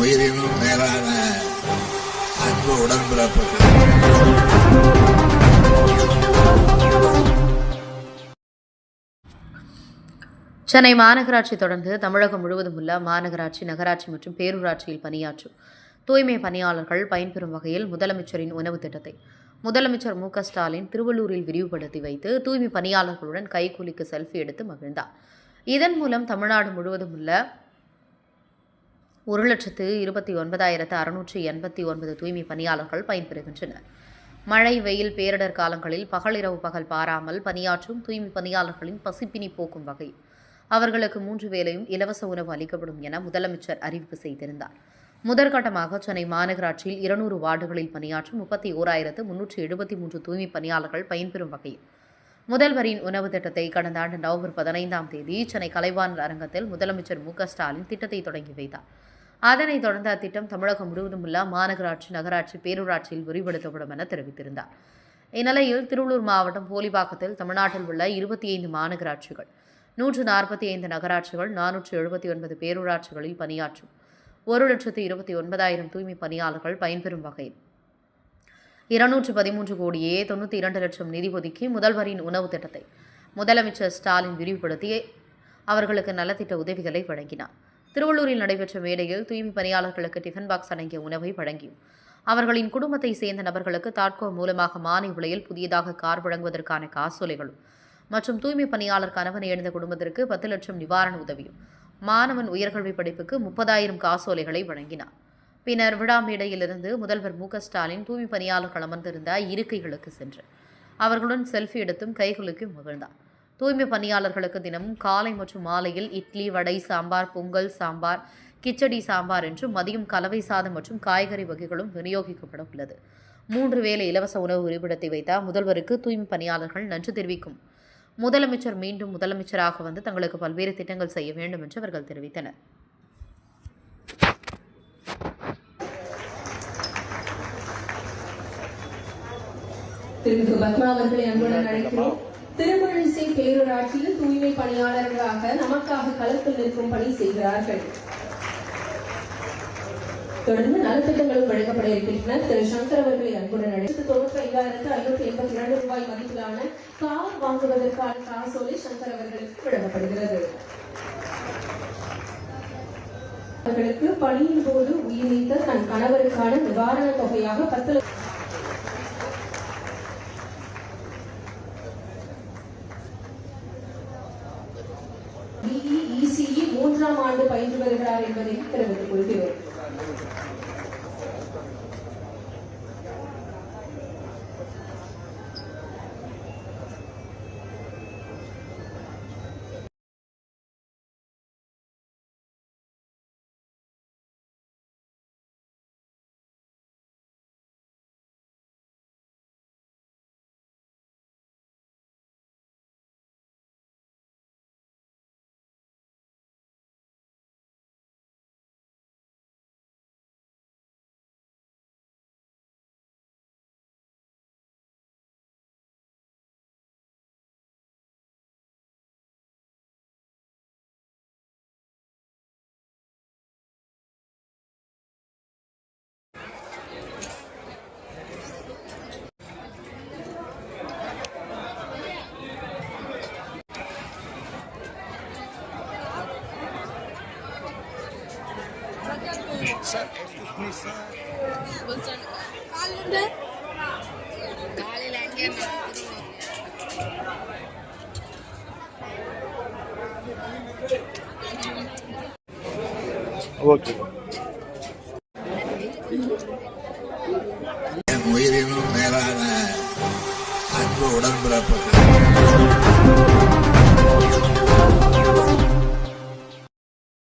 உயிரினும் மேலான அன்பு உடன்பிறப்புகள். சென்னை மாநகராட்சி தொடர்ந்து தமிழகம் முழுவதும் உள்ள மாநகராட்சி நகராட்சி மற்றும் பேரூராட்சியில் பணியாற்றும் தூய்மை பணியாளர்கள் பயன்பெறும் வகையில் முதலமைச்சரின் உணவு திட்டத்தை முதலமைச்சர் மு ஸ்டாலின் திருவள்ளூரில் விரிவுபடுத்தி வைத்து தூய்மை பணியாளர்களுடன் கைக்கூலிக்கு செல்ஃபி எடுத்து மகிழ்ந்தார். இதன் மூலம் தமிழ்நாடு முழுவதும் உள்ள ஒரு லட்சத்து இருபத்தி ஒன்பதாயிரத்து அறுநூற்றி எண்பத்தி ஒன்பது தூய்மை பணியாளர்கள் பயன்பெறுகின்றனர். மழை வெயில் பேரிடர் காலங்களில் பகலிரவு பகல் பாராமல் பணியாற்றும் தூய்மை பணியாளர்களின் பசிப்பினி போக்கும் வகை. அவர்களுக்கு மூன்று வேளையும் இலவச உணவு அளிக்கப்படும் என முதலமைச்சர் அறிவிப்பு செய்திருந்தார். முதற்கட்டமாக சென்னை மாநகராட்சியில் இருநூறு வார்டுகளில் பணியாற்றும் முப்பத்தி ஓராயிரத்து முன்னூற்றி எழுபத்தி மூன்று தூய்மை பணியாளர்கள் பயன்பெறும் வகையில். முதல்வரின் உணவு திட்டத்தை கடந்த ஆண்டு நவம்பர் பதினைந்தாம் தேதி சென்னை கலைவாணர் அரங்கத்தில் முதலமைச்சர் மு க ஸ்டாலின் திட்டத்தை தொடங்கி வைத்தார். அதனைத் தொடர்ந்து அத்திட்டம் தமிழகம் முழுவதும் உள்ள மாநகராட்சி நகராட்சி பேரூராட்சியில் விரிவுபடுத்தப்படும் என தெரிவித்திருந்தார். இந்நிலையில் திருவள்ளூர் மாவட்டம் போலிபாக்கத்தில் தமிழ்நாட்டில் உள்ள இருபத்தி ஐந்து மாநகராட்சிகள் நூற்று நாற்பத்தி ஐந்து நகராட்சிகள் நானூற்று எழுபத்தி ஒன்பது பேரூராட்சிகளில் பணியாற்றும் ஒரு லட்சத்து இருபத்தி ஒன்பதாயிரம் தூய்மை பணியாளர்கள் பயன்பெறும் வகையில் இருநூற்று பதிமூன்று கோடியே தொண்ணூற்றி இரண்டு லட்சம் நிதி ஒதுக்கி முதல்வரின் உணவு திட்டத்தை முதலமைச்சர் ஸ்டாலின் விரிவுபடுத்தி அவர்களுக்கு நலத்திட்ட உதவிகளை வழங்கினார். திருவள்ளூரில் நடைபெற்ற மேடையில் தூய்மை பணியாளர்களுக்கு டிஃபன் பாக்ஸ் அடங்கிய உணவை வழங்கியும் அவர்களின் குடும்பத்தை சேர்ந்த நபர்களுக்கு தாட்கோ மூலமாக மானிய விலையில் புதியதாக கார் வழங்குவதற்கான காசோலைகளும் மற்றும் தூய்மை பணியாளர் கணவன் எழுந்த குடும்பத்திற்கு பத்து லட்சம் நிவாரண உதவியும் மாணவன் உயர்கல்வி படிப்புக்கு முப்பதாயிரம் காசோலைகளை வழங்கினார். பின்னர் விழா மேடையிலிருந்து முதல்வர் மு ஸ்டாலின் தூய்மை பணியாளர்கள் அமர்ந்திருந்த இருக்கைகளுக்கு சென்று அவர்களுடன் செல்ஃபி எடுத்தும் கைகுலுக்கும் மகிழ்ந்தார். தூய்மை பணியாளர்களுக்கு தினமும் காலை மற்றும் மாலையில் இட்லி வடை சாம்பார் பொங்கல் சாம்பார் கிச்சடி சாம்பார் என்று மதியம் கலவை சாதம் மற்றும் காய்கறி வகைகளும் விநியோகிக்கப்பட உள்ளது. மூன்று வேலை இலவச உணவு விரிவிடத்தை வைத்த முதல்வருக்கு தூய்மை பணியாளர்கள் நன்றி தெரிவிக்கும். முதலமைச்சர் மீண்டும் முதலமைச்சராக வந்து தங்களுக்கு பல்வேறு திட்டங்கள் செய்ய வேண்டும் என்று அவர்கள் தெரிவித்தனர். திருமிகு பத்மா அவர்களை அன்புடன் அழைக்கிறோம். திருமழிசை பேரூராட்சியில் தூய்மை பணியாளர்களாக நமக்காக களத்தில் நிற்கும் பணி செய்கிறார்கள். தொடர்ந்து நலத்திட்டங்களும் வழங்கப்பட இருக்கின்றன. திரு சங்கர் அவர்களை அன்புடன் அழைத்து தொண்ணூற்றி ஐந்தாயிரத்து ஐநூற்றி எண்பத்தி இரண்டு ரூபாய் மதிப்பிலான கார் வாங்குவதற்கான காசோலை சங்கர் அவர்களுக்கு வழங்கப்படுகிறது. அவர்களுக்கு பணியின் போது உயிர் தன் கணவருக்கான நிவாரண தொகையாக பத்து லட்சம் மூன்றாம் ஆண்டு பயின்று வருகிறார் என்பதையும் தெரிவித்துக் கொள்கிறோம் ஓகே உயிரினும் மேலான அன்பு உடன்பிறப்புகள்